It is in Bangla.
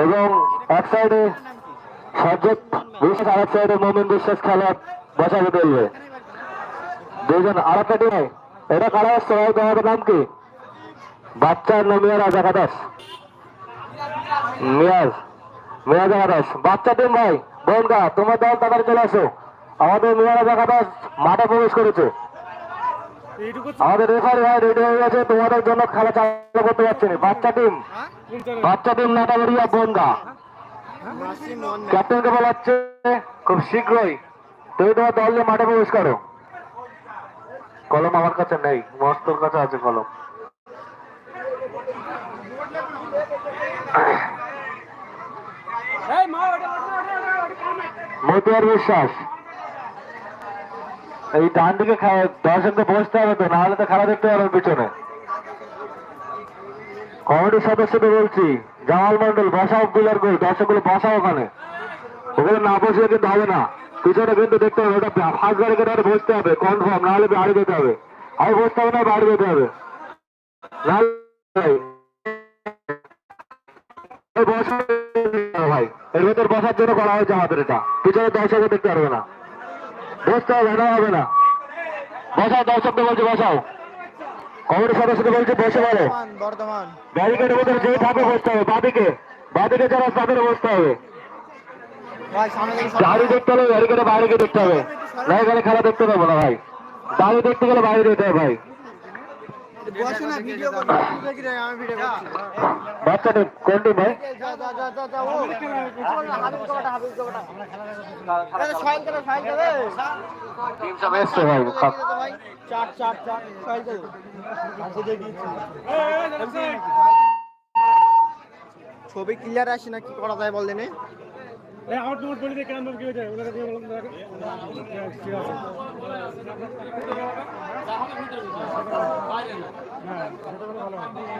এবং এক সাইডে সজ্জত বিশ্বাস আর এক সাইডে মোমিন বিশ্বাস খেলা বসাবে তুলবে দুজন আর একটা টিমে এটা কারা আসছে? ভাই, তোমাদের নাম কি? বাচ্চার নাম রাজা দাস মিয়াজ মিয়া রাজা দাস বাচ্চা টিম ভাই বোনগা তোমার দল তাড়াতাড়ি চলে আসো। আমাদের মিয়া রাজা দাস মাঠে প্রবেশ করেছে। আমাদের রেফারি ভাই রেডি হয়ে গেছে। তোমাদের জন্য খেলা চালু করতে পারছি বাচ্চা টিম। বাচ্চা টিম নাটাবাড়িয়া বনগা ক্যাপ্টেনকে বলা হচ্ছে খুব শীঘ্রই তুমি তোমার দল নিয়ে মাঠে প্রবেশ করো। কলম আমার কাছে নেই মস্তর কাছে আছে কলম। মতুয়ার বিশ্বাস। এই ডান দিকে দর্শককে বসতে হবে তো নাহলে তো খেলা দেখতে পারবে পিছনে। কমিটির সদস্যদের বলছি, জামাল মন্ডল বসাও গুলার গোল, দর্শকগুলো বসাও ওখানে। ওগুলো না বসলে কিন্তু হবে না। পিছনে কিন্তু দেখতে হবে, ওটা ফার্স্ট গাড়ি করে বসতে হবে কনফার্ম নাহলে বাড়ি যেতে হবে। আর বসতে হবে না বাড়ি যেতে হবে। ভাই এর ভেতর বসার জন্য করা হয়েছে আমাদের এটা। পিছনে দর্শকও দেখতে পারবে না। বসতে হবে না হবে না। বসাও দর্শকদের বলছে, বসাও। কমিটির সদস্যদের বলছে বসে বলো ব্যারিকেডের মধ্যে যে থাকে বসতে হবে বাদিকে। বাদিকে যারা তাদের বসতে হবে। গাড়ি দেখতে হবে ব্যারিকেডের বাইরে গিয়ে দেখতে হবে। না এখানে খেলা দেখতে পাবো না ভাই। দাঁড়ি দেখতে গেলে বাইরে যেতে হবে ভাই। ভাই? চার চার চার ছবি ক্লিয়ার আসে না কি করা যায় বল দেনে আমার তোমার বলি দিয়ে কেন কি হয়েছে ওনাকে দিয়ে